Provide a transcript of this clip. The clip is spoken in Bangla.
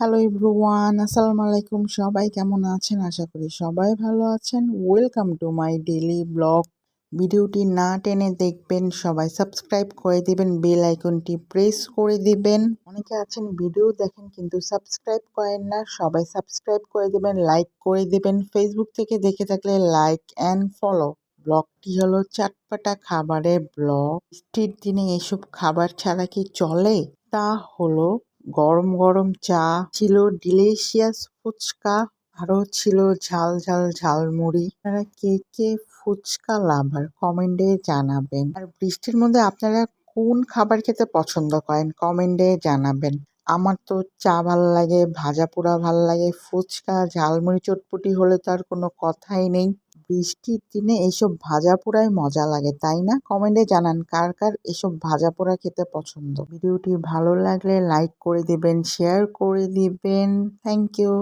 হ্যালো এভরিওয়ান আসসালামু আলাইকুম সবাই কেমন আছেন? আশা করি সবাই ভালো আছেন। Welcome to my daily blog ভিডিওটি না টেনে দেখবেন, সবাই সাবস্ক্রাইব করে দিবেন বেল আইকনটি প্রেস করে দিবেন। অনেকে আছেন ভিডিও দেখেন কিন্তু সাবস্ক্রাইব করেন না, সবাই সাবস্ক্রাইব করে দিবেন লাইক করে দিবেন। ফেসবুক থেকে দেখে থাকলে লাইক অ্যান্ড ফলো ব্লগটি হলো চাটপাটা খাবারের ব্লগ। বৃষ্টির দিনে এসব খাবার ছাড়া কি চলে? তা হলো গরম গরম চা ছিল ডিলিশিয়াস ফুচকা আরও ছিল ঝাল ঝাল ঝালমুড়ি। আপনারা কে কে ফুচকা লাভার কমেন্টে জানাবেন। আর বৃষ্টির মধ্যে আপনারা কোন খাবার খেতে পছন্দ করেন কমেন্টে জানাবেন। আমার তো চা ভালো লাগে, ভাজা পোড়া ভালো লাগে, ফুচকা, ঝালমুড়ি, চটপটি হলে তো আর কোনো কথাই নেই। বৃষ্টির দিনে এইসব ভাজা পোড়ায় মজা লাগে, তাই না? কমেন্টে জানান কার কার এসব ভাজা পোড়া খেতে পছন্দ। ভিডিওটি ভালো লাগলে লাইক করে দিবেন, শেয়ার করে দিবেন। Thank you.